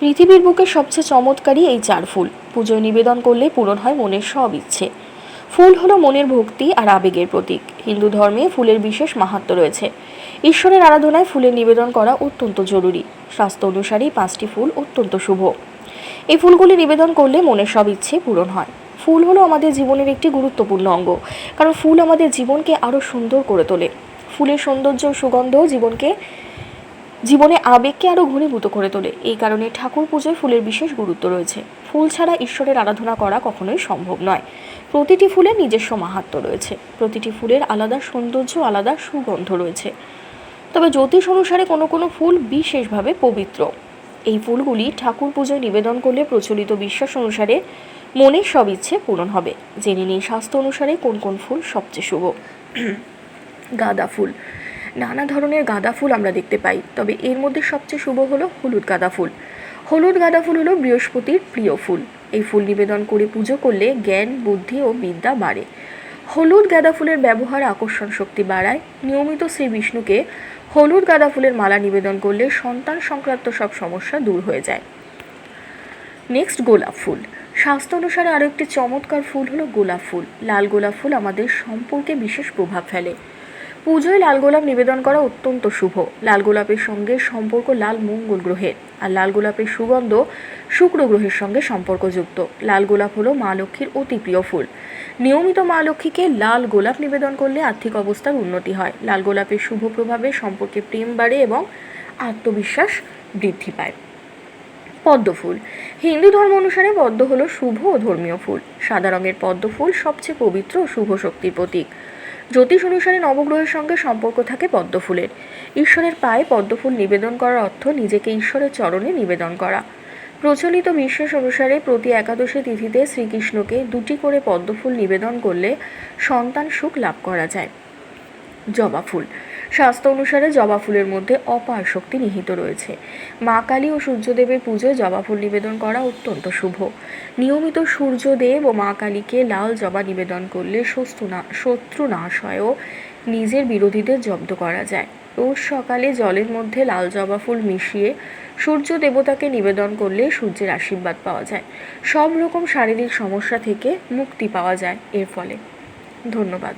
পৃথিবীর বুকে সবচেয়ে চমৎকারী এই চার ফুল। পুজোয় নিবেদন করলে পূরণ হয় মনের সব ইচ্ছে। ফুল হলো মনের ভক্তি আর আবেগের প্রতীক। হিন্দু ধর্মে ফুলের বিশেষ মাহাত্ম্য রয়েছে। ঈশ্বরের আরাধনায় ফুলের নিবেদন করা অত্যন্ত জরুরি। স্বাস্থ্য অনুসারে পাঁচটি ফুল অত্যন্ত শুভ। এই ফুলগুলি নিবেদন করলে মনের সব ইচ্ছে পূরণ হয়। ফুল হলো আমাদের জীবনের একটি গুরুত্বপূর্ণ অঙ্গ, কারণ ফুল আমাদের জীবনকে আরও সুন্দর করে তোলে। ফুলের সৌন্দর্য সুগন্ধ জীবনকে জীবনে আবেগকে আরও ঘনীভূত করে তোলে। এই কারণে ঠাকুর পুজোয় ফুলের বিশেষ গুরুত্ব রয়েছে। ফুল ছাড়া ঈশ্বরের আরাধনা করা কখনোই সম্ভব নয়। প্রতিটি ফুলের নিজস্ব মাহাত্ম্য রয়েছে। প্রতিটি ফুলের আলাদা সৌন্দর্য, আলাদা সুগন্ধ রয়েছে। তবে জ্যোতিষ অনুসারে কোনো কোনো ফুল বিশেষভাবে পবিত্র। এই ফুলগুলি ঠাকুর পুজোয় নিবেদন করলে প্রচলিত বিশ্বাস অনুসারে মনের সব ইচ্ছে পূরণ হবে। জেনে নিই স্বাস্থ্য অনুসারে কোন কোন ফুল সবচেয়ে শুভ। গাঁদা ফুল। নানা ধরনের গাঁদা ফুল আমরা দেখতে পাই। তবে এর মধ্যে সবচেয়ে শুভ হলো হলুদ গাঁদা ফুল। হলুদ গাঁদা ফুল হলো বৃহস্পতির প্রিয় ফুল। এই ফুল নিবেদন করে পুজো করলে জ্ঞান, বুদ্ধি ও বিদ্যা বাড়ে। হলুদ গাঁদা ফুলের ব্যবহার আকর্ষণ শক্তি বাড়ায়। নিয়মিত শ্রী বিষ্ণুকে হলুদ গাঁদা ফুলের মালা নিবেদন করলে সন্তান সংক্রান্ত সব সমস্যা দূর হয়ে যায়। নেক্সট গোলাপ ফুল। স্বাস্থ্য অনুসারে আরও একটি চমৎকার ফুল হলো গোলাপ ফুল। লাল গোলাপ ফুল আমাদের সম্পর্কে বিশেষ প্রভাব ফেলে। পুজোয় লাল গোলাপ নিবেদন করা অত্যন্ত শুভ। লাল গোলাপের সঙ্গে সম্পর্ক লাল মঙ্গল গ্রহের আর লাল গোলাপের সুগন্ধ শুক্র গ্রহের সঙ্গে সম্পর্কযুক্ত। লাল গোলাপ হলো মা লক্ষ্মীর অতি প্রিয় ফুল। নিয়মিত মা লক্ষ্মীকে লাল গোলাপ নিবেদন করলে আর্থিক অবস্থার উন্নতি হয়। লাল গোলাপের শুভ প্রভাবে সম্পর্কে প্রেম বাড়ে এবং আত্মবিশ্বাস বৃদ্ধি পায়। পদ্ম ফুল। হিন্দু ধর্ম অনুসারে পদ্ম হলো শুভ ও ধর্মীয় ফুল। সাদা রঙের পদ্ম ফুল সবচেয়ে পবিত্র ও শুভ শক্তির প্রতীক। জ্যোতিষ অনুসারে নবগ্রহের সঙ্গে সম্পর্ক থাকে পদ্ম ফুলের ঈশ্বরের পায়ে পদ্ম ফুল নিবেদন করার অর্থ নিজেকে ঈশ্বরের চরণে নিবেদন করা। প্রচলিত বিশ্বাস অনুসারে প্রতি একাদশী তিথিতে শ্রীকৃষ্ণকে দুটি করে পদ্ম ফুল নিবেদন করলে সন্তান সুখ লাভ করা যায়। জবা ফুল শাস্ত্র অনুসারে জবা ফুলের মধ্যে অপার শক্তি নিহিত রয়েছে। মা কালী ও সূর্যদেবের পুজোয় জবা ফুল নিবেদন করা অত্যন্ত শুভ। নিয়মিত সূর্যদেব ও মা কালীকে লাল জবা নিবেদন করলে শত্রু না, শত্রু নাশ ও নিজের বিরোধীদের জব্দ করা যায়। রোজ সকালে জলের মধ্যে লাল জবা ফুল মিশিয়ে সূর্য দেবতাকে নিবেদন করলে সূর্যের আশীর্বাদ পাওয়া যায়। সব রকম শারীরিক সমস্যা থেকে মুক্তি পাওয়া যায় এর ফলে। ধন্যবাদ।